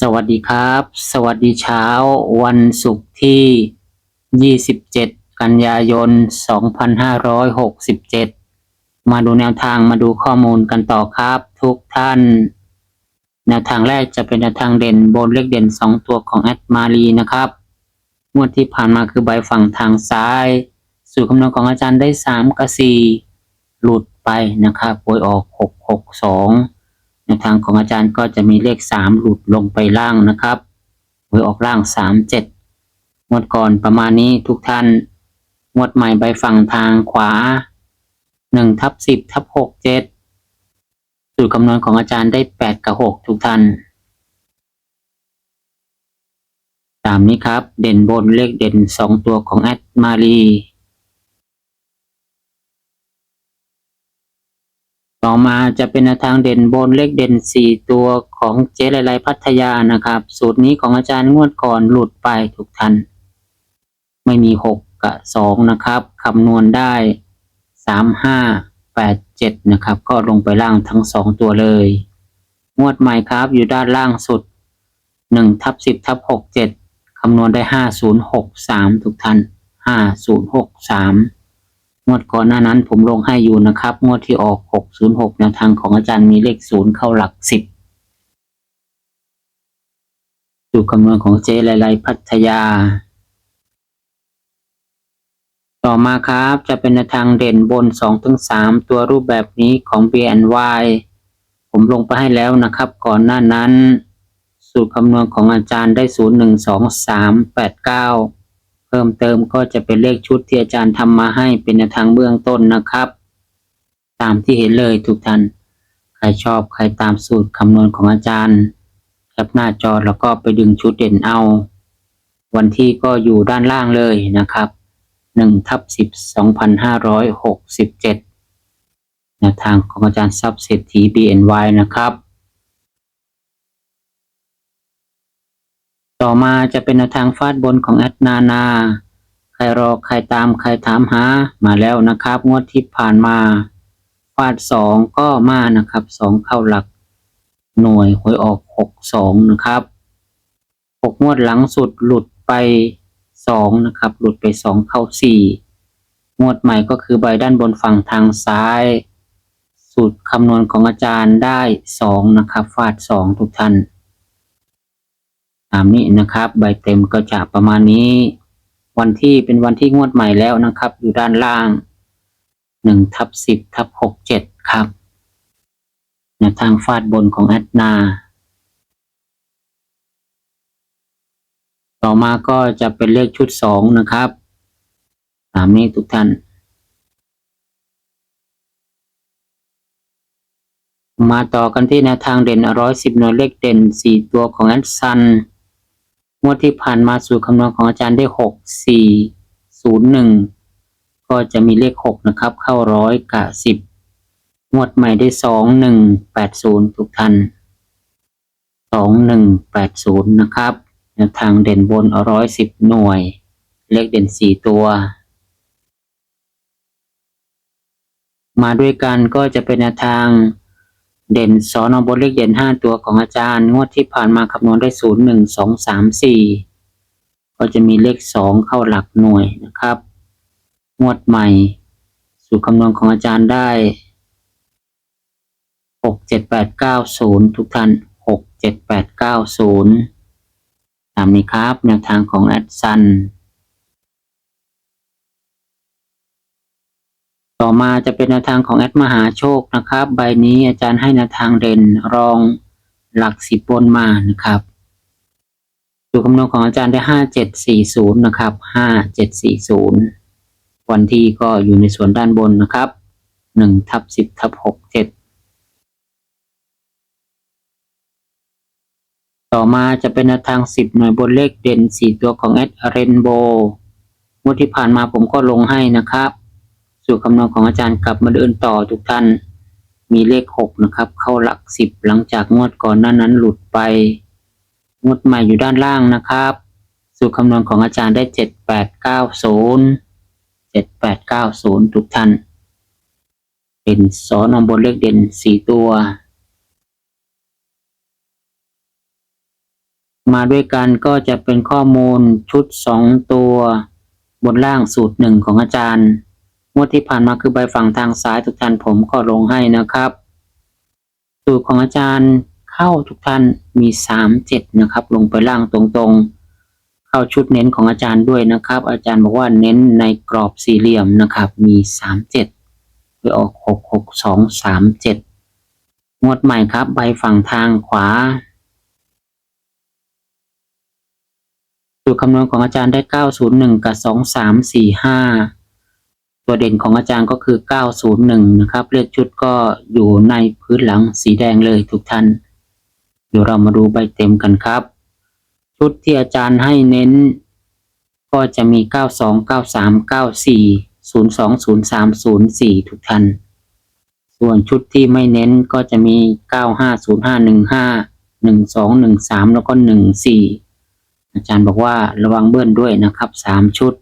สวัสดีครับ สวัสดีเช้า วันศุกร์ที่ 27 กันยายน 2567 มาดูแนวทางมาดูข้อมูลกันต่อครับ ทุกท่าน แนวทางแรกจะเป็นแนวทางเด่นบนเลขเด่น 2 ตัวของแอดมารีนะครับงวดที่ผ่านมาคือใบฝั่งทางซ้าย สูตรคำนวณของอาจารย์ได้ 3 กับ 4 หลุดไปนะครับโวยออก 662 ในทางของอาจารย์ก็จะมีเลขสามหลุดลงไปล่างนะครับหวยออกล่างสามเจ็ดงวดก่อนประมาณนี้ทุกท่าน งวดใหม่ใบฝั่งทางขวาหนึ่งทับสิบทับหกเจ็ดสูตรคำนวณของอาจารย์ได้แปดกับหกทุกท่านตามนี้ครับ เด่นบนเลขเด่นสองตัวของแอดมารี ต่อมาจะเป็นทางเด่นบนเลขเด่น 4 ตัวของเจ๊ลายๆพัทยานะครับ สูตรนี้ของอาจารย์งวดก่อนหลุดไปถูกทัน ไม่มี 6 กับ 2 นะครับคำนวณได้ 3 5 8 7 นะครับ ก็ลงไปล่างทั้ง 2 ตัวเลย งวดใหม่ครับอยู่ด้านล่างสุด 1 ทับ 10 ทับ 6 7คำนวณได้ 5063ถูกทัน 5063 งวดก่อนหน้านั้นผมลงให้อยู่นะครับ งวดที่ออก 606แนวทางของอาจารย์มีเลขศูนย์เข้าหลักสิบดูคำนวณของเจไลไลพัทยา ต่อมาครับจะเป็นแนวทางเด่นบน 2-3 ตัวรูปแบบนี้ของ BNY ผมลงไปให้แล้วนะครับ ก่อนหน้านั้น สูตรคำนวณของอาจารย์ได้ 012389 เพิ่มเติมก็จะเป็นเลขชุดที่อาจารย์ทำมาให้เป็นแนวทางเบื้องต้นนะครับ ตามที่เห็นเลยทุกท่านใครชอบใครตามสูตรคำนวณของอาจารย์แคปหน้าจอแล้วก็ไปดึงชุดเด่นเอา วันที่ก็อยู่ด้านล่างเลยนะครับ1ทับ10 2567แนวทางของอาจารย์ทรัพย์เศรษฐี BNY นะครับ ต่อมาจะเป็นทางฟาดบนของแอดนานา ใครรอใครตามใครถามหามาแล้วนะครับ งวดที่ผ่านมา ฟาดสองก็มานะครับสองเข้าหลัก หน่วยหวยออกหกสองนะครับหกงวดหลังสุดหลุดไปสองนะครับ หลุดไปสองเข้าสี่งวดใหม่ก็คือใบด้านบนฝั่งทางซ้าย สูตรคำนวณของอาจารย์ได้สองนะครับ ฟาดสองทุกท่าน ตามนี้นะครับ ใบเต็มก็จะประมาณนี้ วันที่เป็นวันที่งวดใหม่แล้วนะครับ อยู่ด้านล่างหนึ่งทับสิบทับหกเจ็ดครับแนวทางฟาดบนของแอดนา ต่อมาก็จะเป็นเลขชุดสองนะครับตามนี้ทุกท่าน มาต่อกันที่แนวทางเด่นร้อยสิบหน่วยเลขเด่นสี่ตัวของแอดซัน งวดที่ผ่านมาสู่คำนวณของอาจารย์ได้หกสี่ศูนย์หนึ่งก็จะมีเลขหกนะครับ เข้าร้อยกับสิบงวดใหม่ได้สองหนึ่งแปดศูนย์ทุกท่านสองหนึ่งแปดศูนย์นะครับแนวทางเด่นบนร้อยสิบหน่วย เลขเด่นสี่ตัว มาด้วยกันก็จะเป็นแนวทาง เด่นสอนอบนเลขเด่นห้าตัวของอาจารย์ งวดที่ผ่านมาคำนวณได้ศูนย์หนึ่งสองสามสี่ก็จะมีเลขสองเข้าหลักหน่วยนะครับ งวดใหม่ สู่คำนวณของอาจารย์ได้หกเจ็ดแปดเก้าศูนย์ทุกท่านหกเจ็ดแปดเก้าศูนย์ตามนี้ครับ แนวทางของแอดซัน ต่อมาจะเป็นแนวทางของแอดมหาโชคนะครับ ใบนี้อาจารย์ให้แนวทางเด่นรองหลักสิบบนมานะครับสูตรคำนวณของอาจารย์ได้ห้าเจ็ดสี่ศูนย์นะครับห้าเจ็ดสี่ศูนย์วันที่ก็อยู่ในส่วนด้านบนนะครับหนึ่งทับสิบทับหกเจ็ดต่อมาจะเป็นแนวทางสิบหน่วยบนเลขเด่นสี่ตัวของแอดเรนโบงวดที่ผ่านมาผมก็ลงให้นะครับ สูตรคำนวณของอาจารย์กลับมาเดินต่อทุกท่าน มีเลขหกนะครับ เข้าหลักสิบหลังจากงวดก่อนหน้านั้นหลุดไป งวดใหม่อยู่ด้านล่างนะครับสูตรคำนวณของอาจารย์ได้เจ็ดแปดเก้าศูนย์เจ็ดแปดเก้าศูนย์ทุกท่าน เป็นสอนอมบนเลขเด่นสี่ตัว มาด้วยกันก็จะเป็นข้อมูลชุดสองตัว บนล่างสูตรหนึ่งของอาจารย์ งวดที่ผ่านมาคือใบฝั่งทางซ้ายทุกท่านผมก็ลงให้นะครับสูตรของอาจารย์เข้าทุกท่านมีสามเจ็ดนะครับ ลงไปล่างตรงๆ เข้าชุดเน้นของอาจารย์ด้วยนะครับ อาจารย์บอกว่าเน้นในกรอบสี่เหลี่ยมนะครับมีสามเจ็ดไปออกหกหกสองสามเจ็ดงวดใหม่ครับ ใบฝั่งทางขวาสูตรคำนวณของอาจารย์ได้ 901 กับ 2345 ตัวเด่นของอาจารย์ก็คือ 901 นะครับ เลขชุดก็อยู่ในพื้นหลังสีแดงเลยทุกท่าน เดี๋ยวเรามาดูใบเต็มกันครับ ชุดที่อาจารย์ให้เน้น ก็จะมี 92 93 94 02 03 04 ทุกท่าน ส่วนชุดที่ไม่เน้นก็จะมี 95 05 15 12 13 แล้วก็ 14 อาจารย์บอกว่าระวังเบิ้ลด้วยนะครับสามชุด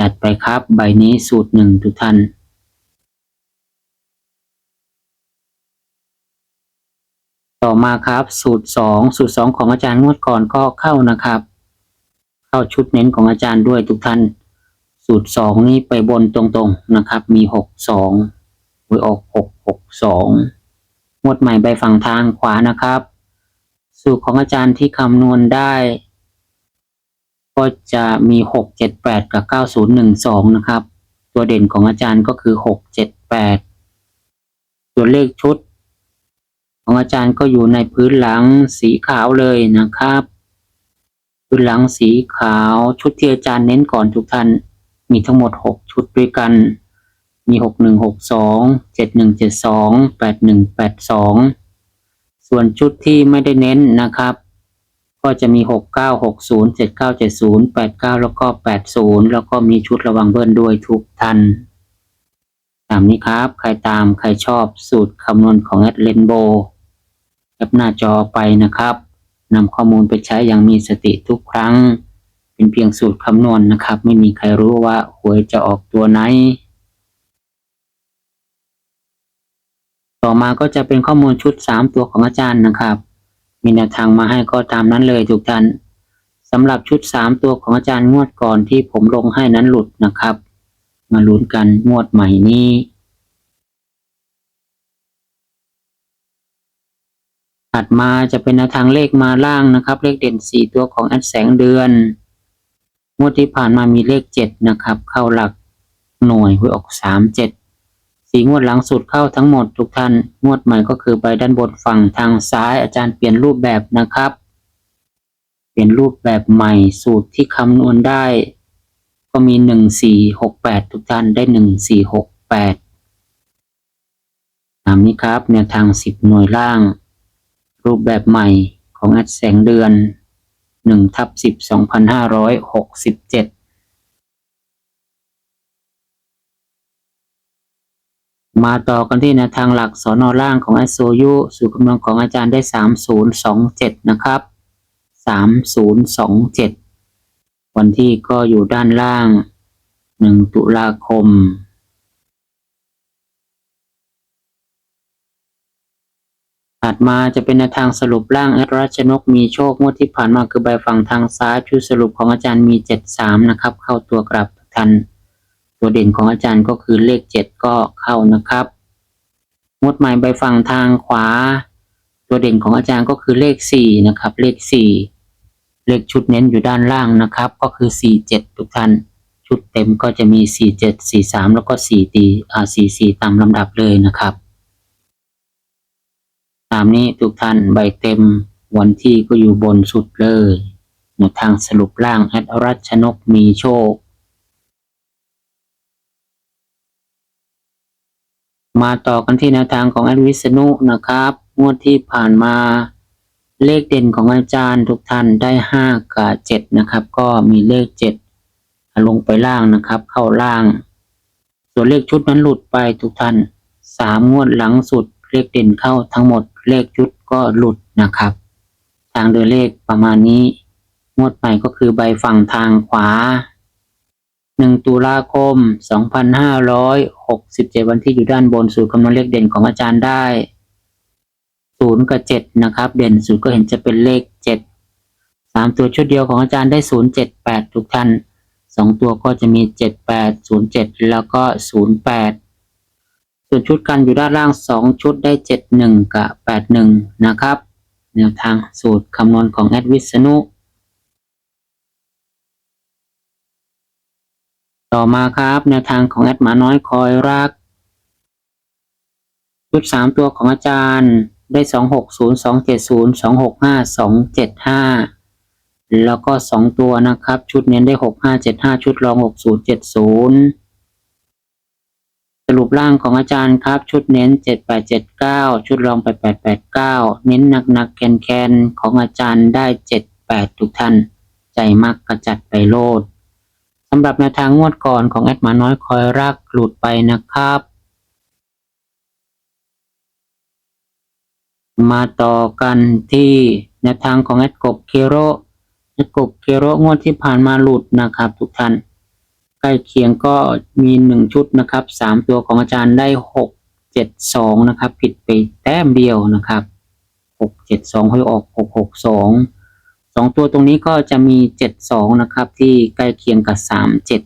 จัดไปครับใบนี้สูตรหนึ่งทุกท่านต่อมาครับ สูตรสองสูตรสองของอาจารย์งวดก่อนก็เข้านะครับ เข้าชุดเน้นของอาจารย์ด้วยทุกท่าน สูตรสองนี่ไปบนตรงๆนะครับ มีหกสองไว้ออกหกหกสองงวดใหม่ใบฝั่งทางขวานะครับ สูตรของอาจารย์ที่คำนวณได้ ก็จะมีหกเจ็ดแปดกับเก้าศูนย์หนึ่งสองนะครับ ตัวเด่นของอาจารย์ก็คือหกเจ็ดแปดตัวเลขชุด ของอาจารย์ก็อยู่ในพื้นหลังสีขาวเลยนะครับ พื้นหลังสีขาวชุดที่อาจารย์เน้นก่อนทุกท่านมีทั้งหมดหกชุดด้วยกัน มีหกหนึ่งหกสองเจ็ดหนึ่งเจ็ดสองแปดหนึ่งแปดสองส่วนชุดที่ไม่ได้เน้นนะครับ ก็จะมีหกเก้าหกศูนย์เจ็ดเก้าเจ็ดศูนย์แล้วก็แปดศูนย์แล้วก็มีชุดระวังเบิ้ลด้วยทุกท่านตามนี้ครับ ใครตามใครชอบสูตรคำนวณของแอดเลนโบแคปหน้าจอไปนะครับนำข้อมูลไปใช้อย่างมีสติทุกครั้ง เป็นเพียงสูตรคำนวณนะครับ ไม่มีใครรู้ว่าหวยจะออกตัวไหน ต่อมาก็จะเป็นข้อมูลชุดสามตัวของอาจารย์นะครับ มีแนวทางมาให้ก็ตามนั้นเลยทุกท่านสำหรับชุดสามตัวของอาจารย์งวดก่อนที่ผมลงให้นั้นหลุดนะครับ มาลุ้นกันงวดใหม่นี้ถัดมาจะเป็นแนวทางเลขมาล่างนะครับ เลขเด่นสี่ตัวของแอดแสงเดือนงวดที่ผ่านมามีเลขเจ็ดนะครับ เข้าหลักหน่วยหวยออกสามเจ็ด สีงวดหลังสุดเข้าทั้งหมดทุกท่าน งวดใหม่ก็คือใบด้านบนฝั่งทางซ้ายอาจารย์เปลี่ยนรูปแบบนะครับ เปลี่ยนรูปแบบใหม่สูตรที่คำนวณได้ ก็มีหนึ่งสี่หกแปดทุกท่านได้หนึ่งสี่หกแปดตามนี้ครับแนวทางสิบหน่วยล่าง รูปแบบใหม่ของแอดแสงเดือนหนึ่งทับสิบสองพันห้าร้อยหกสิบเจ็ด มาต่อกันที่แนวทางหลักสอนอล่างของแอโซยุสูตรคำนวณของอาจารย์ได้สามศูนะครับสามศูนย์สองเจ็ดวันที่ก็อยู่ด้านล่างหนึ่งตุลาคม ถัดมาจะเป็นแนวทางสรุปร่างแอดรัชนกมีโชคงวดที่ผ่านมาคือใบฝั่งทางซ้ายชุดสรุปของอาจารย์มีเจ็ดสามนะครับ เข้าตัวกลับทุกท่าน ตัวเด่นของอาจารย์ก็คือเลขเจ็ดก็เข้านะครับงวดหม่ใบฝั่งทางขวา ตัวเด่นของอาจารย์ก็คือเลขสี่นะครับ เลขสี่เลขชุดเน้นอยู่ด้านล่างนะครับ ก็คือสี่เจ็ดทุกท่านชุดเต็มก็จะมีสี่เจ็ดสี่สามแล้วก็สี่ตีอ่าสี่สี่ตามลำดับเลยนะครับ ตามนี้ทุกท่านใบเต็มวันที่ก็อยู่บนสุดเลยหนทางสรุปล่างแอดรัชนกมีโชค มาต่อกันที่แนวทางของแอดวิษณุนะครับ งวดที่ผ่านมาเลขเด่นของอาจารย์ทุกท่านได้ห้ากับเจ็ดนะครับ ก็มีเลขเจ็ดลงไปล่างนะครับ เข้าล่าง ส่วนเลขชุดนั้นหลุดไปทุกท่านสามงวดหลังสุด เลขเด่นเข้าทั้งหมด เลขชุดก็หลุดนะครับ ทางเดินเลขประมาณนี้ งวดใหม่ก็คือใบฝั่งทางขวา หนึ่งตุลาคมสองพันห้าร้อยหกสิบเจ็ดวันที่อยู่ด้านบนสูตรคำนวณเลขเด่นของอาจารย์ได้ศูนย์กับเจ็ดนะครับ เด่นสูตรก็เห็นจะเป็นเลขเจ็ดสามตัวชุดเดียวของอาจารย์ได้ศูนย์เจ็ดแปดทุกท่านสองตัวก็จะมีเจ็ดแปดศูนย์เจ็ดแล้วก็ศูนย์แปดส่วนชุดกันอยู่ด้านล่างสองชุดได้เจ็ดหนึ่งกับแปดหนึ่งนะครับแนวทางสูตรคำนวณของแอดวิสนุ ต่อมาครับแนวทางของแอดหมาน้อยคอยรัก ชุดสามตัวของอาจารย์ได้สองหกศูนย์สองเจ็ดศูนย์สองหกห้าสองเจ็ดห้าแล้วก็สองตัวนะครับ ชุดเน้นได้หกห้าเจ็ดห้าชุดรองหกศูนย์เจ็ดศูนย์สรุปร่างของอาจารย์ครับ ชุดเน้นเจ็ดแปดเจ็ดเก้าชุดรองไปแปดแปดเก้าเน้นหนักหนักๆแคนแคนๆ ของอาจารย์ได้เจ็ดแปดทุกท่าน ใจมักกระจัดไปโลด สำหรับแนวทางงวดก่อนของแอดหมาน้อยคอยรักหลุดไปนะครับ มาต่อกันที่แนวทางของแอดกบเคโรแอดกบเคโรงวดที่ผ่านมาหลุดนะครับ ทุกท่านใกล้เคียงก็มีหนึ่งชุดนะครับสามตัวของอาจารย์ได้หกเจ็ดสองนะครับ ผิดไปแต้มเดียวนะครับหกเจ็ดสองให้ออกหกหกสอง สองตัวตรงนี้ก็จะมีเจ็ดสองนะครับ ที่ใกล้เคียงกับสามเจ็ด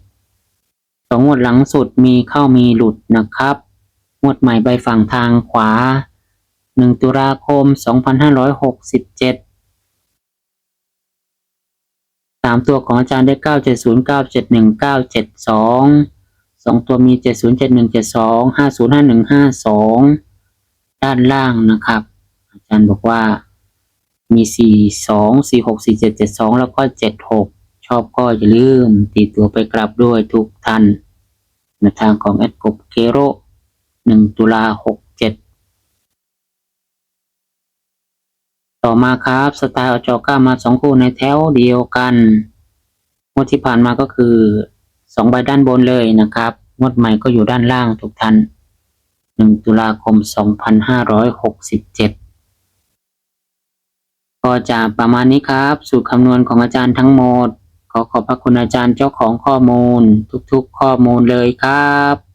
สองงวดหลังสุดมีเข้ามีหลุดนะครับงวดใหม่ใบฝั่งทางขวาหนึ่งตุลาคมสองพันห้าร้อยหกสิบเจ็ดสามตัวของอาจารย์ได้เก้าเจ็ดศูนย์เก้าเจ็ดหนึ่งเก้าเจ็ดสองสองตัวมีเจ็ดศูนย์เจ็ดหนึ่งเจ็ดสองห้าศูนย์ห้าหนึ่งห้าสองด้านล่างนะครับ อาจารย์บอกว่า มี 4 2 4 6 4 7 7 2 แล้วก็ 7 6 ชอบก็อย่าลืมติดตัวไปกลับด้วยทุกท่านในทางของแอดกบเคโร1ตุลา67 ต่อมาครับสไตล์จอก้ามา 2 คู่ในแถวเดียวกันงวดที่ผ่านมาก็คือ 2 ใบด้านบนเลยนะครับงวดใหม่ก็อยู่ด้านล่างทุกท่าน 1 ตุลาคม 2567 ก็จะประมาณนี้ครับ สูตรคำนวณของอาจารย์ทั้งหมด ขอขอบพระคุณอาจารย์เจ้าของข้อมูล ทุกๆ ข้อมูลเลยครับ